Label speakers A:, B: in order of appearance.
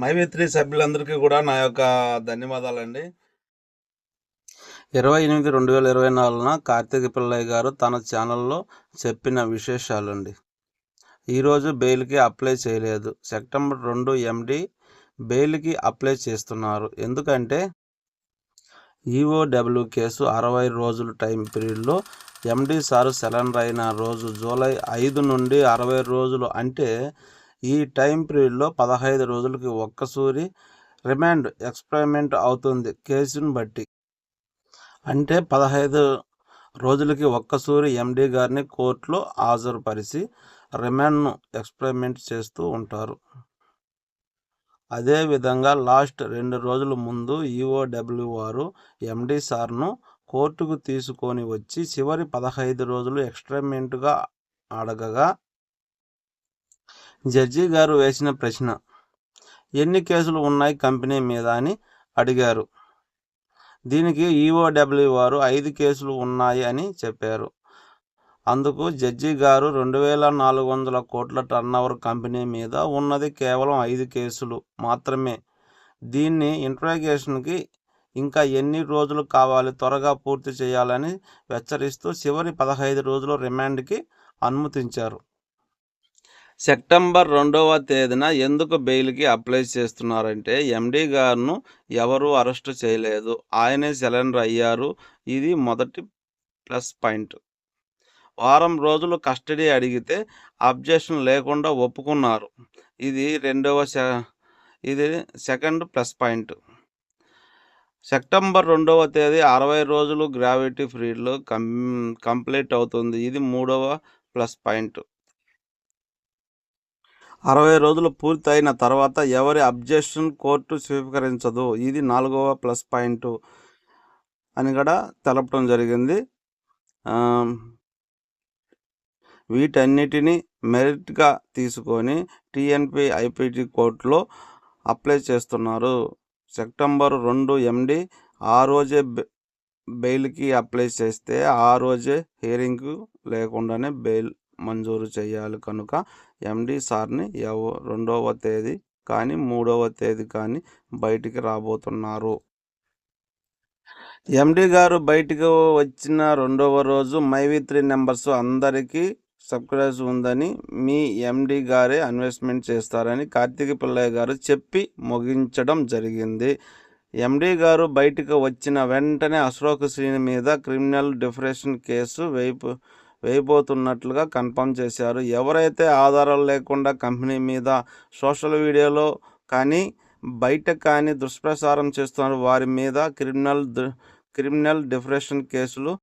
A: మైవేత్రి సభ్యులందరికీ కూడా నా యొక్క ధన్యవాదాలండి.
B: ఇరవై ఎనిమిది రెండు వేల ఇరవై నాలుగున కార్తీక పిల్లయ్య గారు తన ఛానల్లో చెప్పిన విశేషాలండి. ఈరోజు బెయిల్కి అప్లై చేయలేదు. సెప్టెంబర్ రెండు ఎండి బెయిల్కి అప్లై చేస్తున్నారు. ఎందుకంటే ఈఓడబ్ల్యూ కేసు అరవై రోజుల టైం పీరియడ్లో ఎండి సారు సెలండర్ అయిన రోజు జూలై ఐదు నుండి అరవై రోజులు అంటే ఈ టైం పీరియడ్లో పదహైదు రోజులకి ఒక్కసూరి రిమాండ్ ఎక్స్పెరిమెంట్ అవుతుంది కేసును బట్టి. అంటే పదహైదు రోజులకి ఒక్కసూరి ఎండి గారిని కోర్టులో హాజరుపరిచి రిమాండ్ను ఎక్స్పెరిమెంట్ చేస్తూ ఉంటారు. అదేవిధంగా లాస్ట్ రెండు రోజుల ముందు ఈఓడబ్ల్యూ వారు ఎండి సార్ను కోర్టుకు తీసుకొని వచ్చి చివరి పదహైదు రోజులు ఎక్స్పెరిమెంట్గా అడగగా జడ్జి గారు వేసిన ప్రశ్న. ఎన్ని కేసులు ఉన్నాయి కంపెనీ మీద అని అడిగారు. దీనికి ఈఓడబ్ల్యూ వారు ఐదు కేసులు ఉన్నాయి అని చెప్పారు. అందుకు జడ్జి గారు రెండు వేల నాలుగు వందల కోట్ల టర్నోవర్ కంపెనీ మీద ఉన్నది కేవలం ఐదు కేసులు మాత్రమే. దీన్ని ఇంట్రాగేషన్కి ఇంకా ఎన్ని రోజులు కావాలి త్వరగా పూర్తి చేయాలని హెచ్చరిస్తూ చివరి పదహైదు రోజులు రిమాండ్కి అనుమతించారు. సెప్టెంబర్ రెండవ తేదీన ఎందుకు బెయిల్కి అప్లై చేస్తున్నారంటే ఎండీ గారును ఎవరు అరెస్ట్ చేయలేదు. ఆయనే సెలెండర్ అయ్యారు. ఇది మొదటి ప్లస్ పాయింట్. వారం రోజులు కస్టడీ అడిగితే అబ్జెక్షన్ లేకుండా ఒప్పుకున్నారు. ఇది రెండవ ఇది సెకండ్ ప్లస్ పాయింట్. సెప్టెంబర్ రెండవ తేదీ అరవై రోజులు గ్రావిటీ ఫ్రీడ్లో కం కంప్లీట్ అవుతుంది. ఇది మూడవ ప్లస్ పాయింట్. అరవై రోజులు పూర్తయిన తర్వాత ఎవరి అబ్జెక్షన్ కోర్టు స్వీకరించదు. ఇది నాలుగవ ప్లస్ పాయింట్ అని కూడా తెలపడం జరిగింది. వీటన్నిటిని మెరిట్గా తీసుకొని టీఎన్పి ఐపీటీ కోర్టులో అప్లై చేస్తున్నారు. సెప్టెంబర్ రెండు ఎండి ఆ రోజే బెయిల్కి అప్లై చేస్తే ఆ రోజే హియరింగ్ లేకుండానే బెయిల్ మంజూరు చేయాలి కనుక ఎండి సార్ని ఎవ రెండవ తేదీ కానీ మూడవ తేదీ కానీ బయటికి రాబోతున్నారు. ఎండి గారు బయటకు వచ్చిన రెండవ రోజు మైవి త్రీ నెంబర్స్ అందరికీ సబ్స్క్రైబ్ ఉందని మీ ఎండి గారే ఇన్వెస్ట్మెంట్ చేస్తారని కార్తీక పిల్లయ్య గారు చెప్పి ముగించడం జరిగింది. ఎండి గారు బయటకు వచ్చిన వెంటనే అశోక్ శ్రీని మీద క్రిమినల్ డిఫరెషన్ కేసు వైపు వేయబోతున్నట్లుగా కన్ఫర్మ్ చేశారు. ఎవరైతే ఆధారాలు లేకుండా కంపెనీ మీద సోషల్ మీడియాలో కానీ బయట కానీ దుష్ప్రచారం చేస్తున్నారు వారి మీద క్రిమినల్ క్రిమినల్ డిఫరెషన్ కేసులు